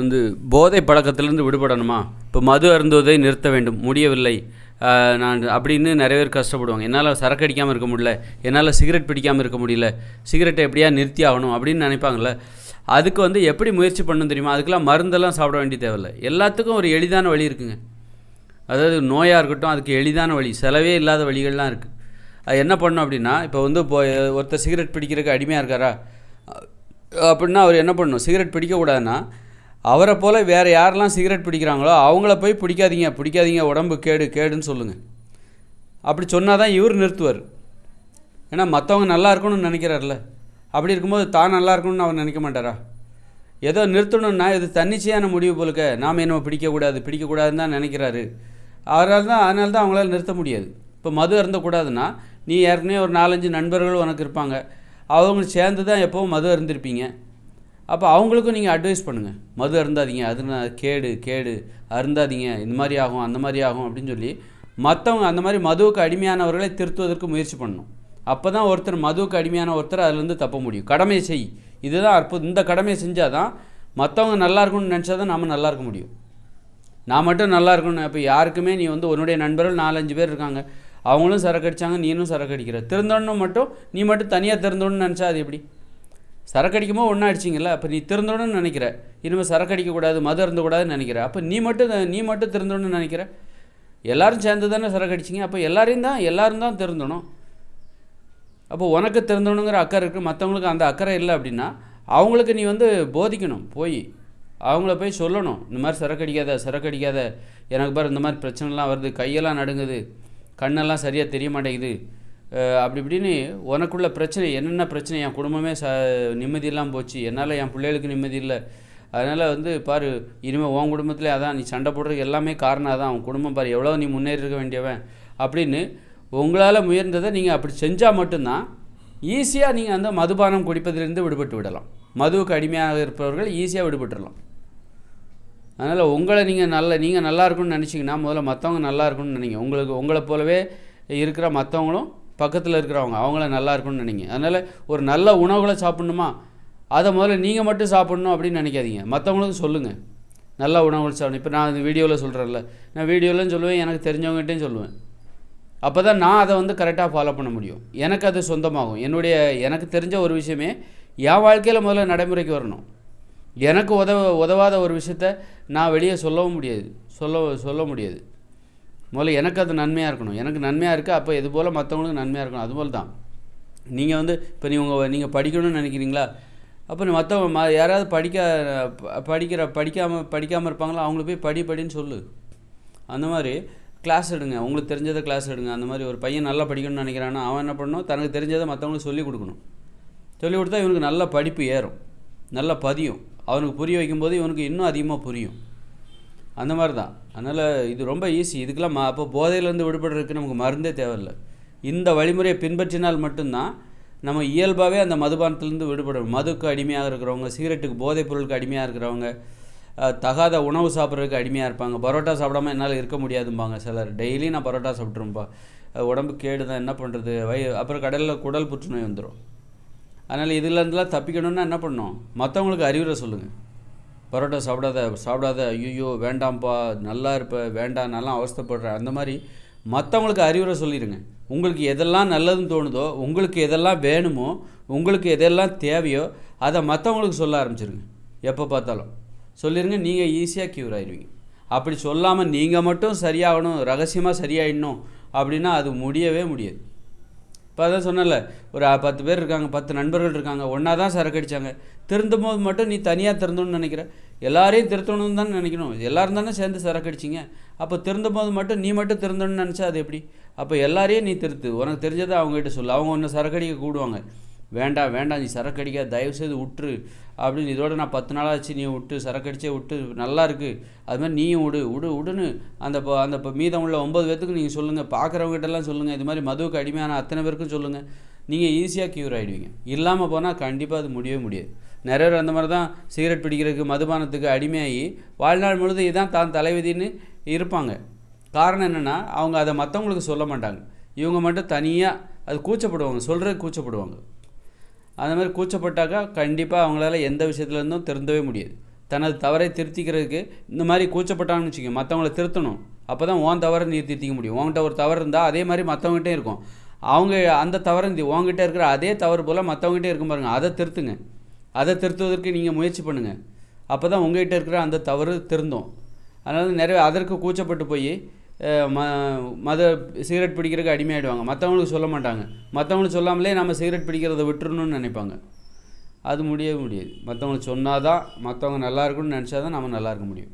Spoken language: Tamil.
வந்து போதை பழக்கத்திலேருந்து விடுபடணுமா? இப்போ மது அருந்துவதை நிறுத்த வேண்டும். முடியவில்லை. நான் அப்படின்னு நிறைய பேர் கஷ்டப்படுவாங்க. என்னால் சரக்கு அடிக்காமல் இருக்க முடியல. என்னால் சிகரெட் பிடிக்காமல் இருக்க முடியல. சிகரெட்டை எப்படியா நிறுத்தி ஆகணும் அப்படின்னு நினைப்பாங்கள்ல அதுக்கு வந்து எப்படி முயற்சி பண்ணணும் தெரியுமா? அதுக்கெல்லாம் மருந்தெல்லாம் சாப்பிட வேண்டிய தேவையில்லை. எல்லாத்துக்கும் ஒரு எளிதான வழி இருக்குங்க. அதாவது நோயாக இருக்கட்டும் அதுக்கு எளிதான வழி. செலவே இல்லாத வழிகள்லாம் இருக்குது அது என்ன பண்ணணும் அப்படின்னா இப்போ வந்து இப்போ ஒருத்தர் சிகரெட் பிடிக்கிறதுக்கு அடிமையாக இருக்காரா? அப்படின்னா அவர் என்ன பண்ணணும்? சிகரெட் பிடிக்கக்கூடாதுன்னா அவரை போல் வேறு யாரெல்லாம் சிகரெட் பிடிக்கிறாங்களோ அவங்கள போய் பிடிக்காதீங்க பிடிக்காதீங்க உடம்பு கேடு கேடுன்னு சொல்லுங்கள் அப்படி சொன்னால் தான் இவர் நிறுத்துவார். ஏன்னா மற்றவங்க நல்லா இருக்கணும்னு நினைக்கிறார்ல. அப்படி இருக்கும்போது தான் நல்லா இருக்கணும்னு அவர் நினைக்க மாட்டாரா? ஏதோ நிறுத்தணும்னா இது தன்னிச்சையான முடிவு போலுக்க நாம் என்ன பிடிக்கக்கூடாது பிடிக்கக்கூடாதுன்னு தான் நினைக்கிறாரு. அவரால் தான் அதனால தான் அவங்களால நிறுத்த முடியாது. இப்போ மது அருந்தக்கூடாதுன்னா நீ ஏற்கனவே ஒரு நாலஞ்சு நண்பர்கள் உனக்கு இருப்பாங்க. அவங்க சேர்ந்து தான் எப்போவும் மது அருந்திருப்பீங்க. அப்போ அவங்களுக்கும் நீங்கள் அட்வைஸ் பண்ணுங்கள் மது அருந்தாதீங்க அது கேடு கேடு அருந்தாதீங்க இந்த மாதிரி ஆகும் அந்த மாதிரி ஆகும் அப்படின்னு சொல்லி மற்றவங்க அந்த மாதிரி மதுவுக்கு அடிமையானவர்களை திருத்துவதற்கு முயற்சி பண்ணணும். அப்போ தான் ஒருத்தர் மதுவுக்கு அடிமையான ஒருத்தர் அதுலேருந்து தப்ப முடியும். கடமையை செய். இதுதான் அற்புதம். இந்த கடமையை செஞ்சால் தான் மற்றவங்க நல்லா இருக்கணும்னு நினச்சா தான் நம்ம நல்லா இருக்க முடியும். நான் மட்டும் நல்லா இருக்கணும் இப்போ யாருக்குமே நீ வந்து உன்னுடைய நண்பர்கள் நாலஞ்சு பேர் இருக்காங்க. அவங்களும் சரக்கடிச்சாங்க நீனும் சரக்கு அடிக்கிற. மட்டும் நீ மட்டும் தனியாக திறந்தோன்னு நினச்சா அது எப்படி? சரக்கு அடிக்கும்போது ஒன்றா அப்போ நீ திறந்தோன்னு நினைக்கிற. இனிமேல் சரக்கு அடிக்கக்கூடாது மது இருந்தக்கூடாதுன்னு நினைக்கிற. அப்போ நீ மட்டும் நீ மட்டும் திறந்தோன்னு நினைக்கிற. எல்லோரும் சேர்ந்து தானே சரக்கு அடிச்சிங்க அப்போ எல்லாரையும் தான் எல்லோரும் தான் திறந்தணும் அப்போ உனக்கு திறந்தணுங்கிற அக்கறை இருக்குது மற்றவங்களுக்கு அந்த அக்கறை இல்லை அப்படின்னா அவங்களுக்கு நீ வந்து போதிக்கணும் போய். அவங்கள போய் சொல்லணும். இந்த மாதிரி சரக்கு அடிக்காத சரக்கு அடிக்காத எனக்கு பாரு இந்த மாதிரி பிரச்சனைலாம் வருது. கையெல்லாம் நடுங்குது. கண்ணெல்லாம் சரியாக தெரிய மாட்டேங்குது. அப்படி இப்படின்னு உனக்குள்ள பிரச்சனை என்னென்ன பிரச்சனை? என் குடும்பமே ச நிம்மதியெல்லாம் போச்சு. என்னால் என் பிள்ளைகளுக்கு நிம்மதி இல்லை. அதனால் வந்து பாரு இனிமேல் உன் குடும்பத்தில் அதான் நீ சண்டை போடுறதுக்கு எல்லாமே காரணம் அதான். உன் குடும்பம் பாரு எவ்வளோ நீ முன்னேறி இருக்க வேண்டியவன். அப்படின்னு உங்களால் முயன்றதை நீங்கள் அப்படி செஞ்சால் மட்டும்தான் ஈஸியாக நீங்கள் அந்த மதுபானம் குடிப்பதிலிருந்து விடுபட்டு விடலாம். மதுவுக்கு அடிமையாக இருப்பவர்கள் ஈஸியாக விடுபட்டுடலாம் அதனால் உங்களை நீங்கள் நல்ல நீங்கள் நல்லா இருக்கணும்னு நினச்சிங்கன்னா முதல்ல மற்றவங்க நல்லா இருக்கணும்னு நினைங்க. உங்களுக்கு உங்களை போலவே இருக்கிற மற்றவங்களும் பக்கத்தில் இருக்கிறவங்க அவங்கள நல்லா இருக்கும்னு நினைங்க. அதனால் ஒரு நல்ல உணவுகளை சாப்பிட்ணுமா? அதை முதல்ல நீங்கள் மட்டும் சாப்பிட்ணும் அப்படின்னு நினைக்காதீங்க. மற்றவங்களுக்கும் சொல்லுங்கள் நல்ல உணவுகள் சாப்பிடணும். இப்போ நான் இந்த வீடியோவில் சொல்கிறேன்ல நான் வீடியோவிலும் சொல்லுவேன் எனக்கு தெரிஞ்சவங்ககிட்டையும் சொல்லுவேன். அப்போ தான் நான் அதை வந்து கரெக்டாக ஃபாலோ பண்ண முடியும். எனக்கு அது சொந்தமாகும். என்னுடைய எனக்கு தெரிஞ்ச ஒரு விஷயமே என் வாழ்க்கையில் முதல்ல நடைமுறைக்கு வரணும். எனக்கு உதவ உதவாத ஒரு விஷயத்த நான் வெளியே சொல்லவும் முடியாது. சொல்ல சொல்ல முடியாது. முதல்ல எனக்கு அது நன்மையாக இருக்கணும். எனக்கு நன்மையாக இருக்குது அப்போ இது போல் மற்றவங்களுக்கு நன்மையாக இருக்கணும். அதுபோல் தான் நீங்கள் வந்து இப்போ நீ உங்கள் நீங்கள் படிக்கணும்னு நினைக்கிறீங்களா? அப்போ நீ மற்றவங்க ம யாராவது படிக்க ப- படிக்கிற படிக்காமல் படிக்காமல் இருப்பாங்களோ? அவங்கள போய் படி படின்னு சொல்லு. அந்த மாதிரி கிளாஸ் எடுங்க. உங்களுக்கு தெரிஞ்சதை கிளாஸ் எடுங்க. அந்த மாதிரி ஒரு பையன் நல்லா படிக்கணும்னு நினைக்கிறான்னா அவன் என்ன பண்ணணும்? தனக்கு தெரிஞ்சதை மற்றவங்களுக்கு சொல்லிக் கொடுக்கணும். சொல்லிக் கொடுத்தா இவனுக்கு நல்ல படிப்பு ஏறும். நல்லா பதியும். அவனுக்கு புரிய வைக்கும்போது இவனுக்கு இன்னும் அதிகமாக புரியும். அந்த மாதிரி தான் அதனால் இது ரொம்ப ஈஸி இதுக்கெல்லாம் ம அப்போ போதையிலேருந்து விடுபடுறதுக்கு நமக்கு மருந்தே தேவையில்லை. இந்த வழிமுறையை பின்பற்றினால் மட்டும்தான் நம்ம இயல்பாகவே அந்த மதுபானத்துலேருந்து விடுபடும் மதுக்கு அடிமையாக இருக்கிறவங்க சிகரெட்டுக்கு போதைப் பொருளுக்கு அடிமையாக இருக்கிறவங்க தகாத உணவு சாப்பிட்றதுக்கு அடிமையாக இருப்பாங்க. பரோட்டா சாப்பிடாம என்னால் இருக்க முடியாதும்பாங்க சிலர். டெய்லி நான் பரோட்டா சாப்பிட்ருப்பா உடம்பு கேடு தான் என்ன பண்ணுறது வய அப்புறம் கடலில் குடல் புற்றுநோய் வந்துடும் அதனால் இதுலேருந்துலாம் தப்பிக்கணும்னா என்ன பண்ணணும்? மற்றவங்களுக்கு அறிவுரை சொல்லுங்கள் பரோட்டா சாப்பிடாத சாப்பிடாத ஐயோ வேண்டாம்ப்பா நல்லா இருப்ப வேண்டாம் நல்லா அவஸ்தைப்படுற அந்த மாதிரி மற்றவங்களுக்கு அறிவுரை சொல்லிடுங்க. உங்களுக்கு எதெல்லாம் நல்லதுன்னு தோணுதோ உங்களுக்கு எதெல்லாம் வேணுமோ உங்களுக்கு எதெல்லாம் தேவையோ அதை மற்றவங்களுக்கு சொல்ல ஆரம்பிச்சிருங்க. எப்போ பார்த்தாலும். சொல்லிடுங்க நீங்கள் ஈஸியாக க்யூர் ஆயிடுவீங்க அப்படி சொல்லாமல் நீங்கள் மட்டும் சரியாகணும் ரகசியமாக சரியாயிடணும் அப்படின்னா அது முடியவே முடியாது. இப்போ அதான் சொன்னல ஒரு பத்து பேர் இருக்காங்க பத்து நண்பர்கள் இருக்காங்க ஒன்றா தான் சரக்கு அடித்தாங்க திருந்தும் போது மட்டும் நீ தனியாக திருந்தணும்னு நினைக்கிற. எல்லாரையும் திருத்தணும்னு தான் நினைக்கணும். எல்லோரும் தானே சேர்ந்து சரக்கு அடிச்சிங்க. அப்போ திருந்தும் போது மட்டும் நீ மட்டும் திருந்தணும்னு நினச்சா அது எப்படி? அப்போ எல்லாரையும் நீ திருத்து. உனக்கு தெரிஞ்சதை அவங்ககிட்ட சொல்லு. அவங்க ஒன்று சரக்கு அடிக்க கூடுவாங்க. வேண்டாம் வேண்டாம் நீ சரக்கு அடிக்க தயவு செய்து விட்டுரு அப்படின்னு இதோட நான் பத்து நாளாச்சு நீ விட்டு சரக்கடிச்சே விட்டு நல்லா இருக்குது அது மாதிரி நீயும் விடு விடு விடுன்னு அந்த ப- அந்த மீதம் உள்ள ஒன்பது பேர்த்துக்கு நீங்கள் சொல்லுங்கள் பார்க்குறவங்ககிட்டலாம் சொல்லுங்கள் இது மாதிரி மதுவுக்கு அடிமையான அத்தனை பேருக்கும் சொல்லுங்கள் நீங்கள் ஈஸியாக க்யூர் ஆகிடுவீங்க இல்லாமல் போனால் கண்டிப்பாக அது முடியவே முடியாது. நிறைய பேர் அந்த மாதிரி தான் சிகரெட் பிடிக்கிறதுக்கு மதுபானத்துக்கு அடிமையாகி வாழ்நாள் முழுதும் இதுதான் தான் தலைவிதின்னு இருப்பாங்க. காரணம் என்னென்னா அவங்க அதை மற்றவங்களுக்கு சொல்ல மாட்டாங்க. இவங்க மட்டும் தனியாக அது கூச்சப்படுவாங்க. சொல்கிறது கூச்சப்படுவாங்க. அந்த மாதிரி கூச்சப்பட்டாக்கா கண்டிப்பாக அவங்களால எந்த விஷயத்துலேருந்தும் திருந்தவே முடியாது. தனது தவறை திருத்திக்கிறதுக்கு இந்த மாதிரி கூச்சப்பட்டாங்கன்னு வச்சுக்கோங்க மற்றவங்கள திருத்தணும். அப்போ தான் உன் தவறை நீ திருத்திக்க முடியும். உன்கிட்ட ஒரு தவறு இருந்தால் அதே மாதிரி மற்றவங்ககிட்டே இருக்கும். அவங்க அந்த தவறை இந்த உங்ககிட்ட இருக்கிற அதே தவறு போல் மற்றவங்ககிட்டே இருக்கும் பாருங்கள் அதை திருத்துங்க. அதை திருத்துவதற்கு நீங்கள் முயற்சி பண்ணுங்கள் அப்போ தான் உங்ககிட்ட இருக்கிற அந்த தவறு திருந்தும். அதனால் நிறைய அதற்கு கூச்சப்பட்டு போய் ம மத சிகரெட் பிடிக்கிறதுக்கு அடிமையாகிடுவாங்க மற்றவங்களுக்கு சொல்ல மாட்டாங்க. மற்றவங்களுக்கு சொல்லாமலே நம்ம சிகரெட் பிடிக்கிறத விட்டுறணும்னு நினைப்பாங்க. அது முடியவே முடியாது. மற்றவங்களுக்கு சொன்னால் தான் மற்றவங்க நல்லா இருக்கணும்னு நினச்சா தான் நம்ம நல்லா இருக்க முடியும்.